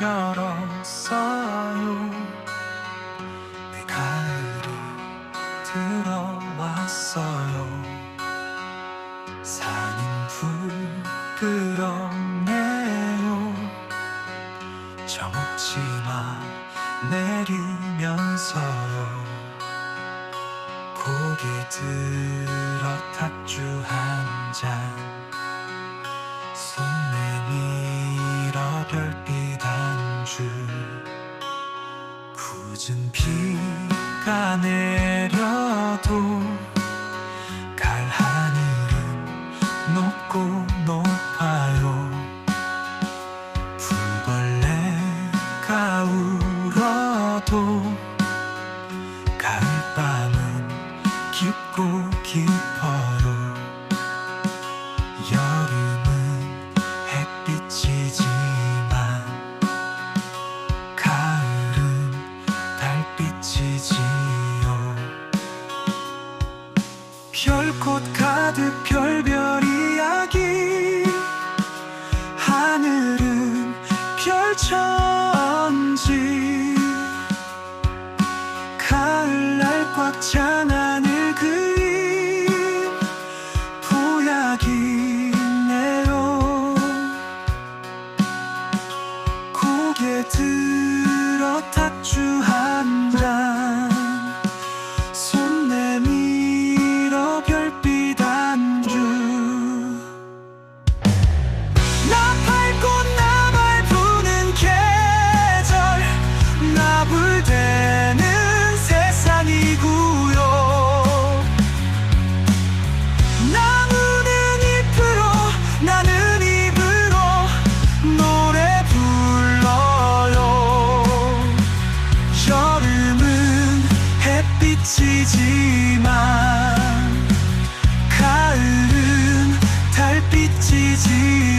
열었어요. 내 가을이 들어왔어요. 산은 부끄럽네요. 정치마 내리면서요. 고개 들어 탁주 한잔. 손내 내려도 갈 하늘은 높고 높아요. 불벌레가 울어도 가득 별별 이야기. 하늘은 별천지. 가을날 꽉 찬 하늘 그림 보약이네요. 고개 들어 탁주 햇빛이지만 가을은 달빛이지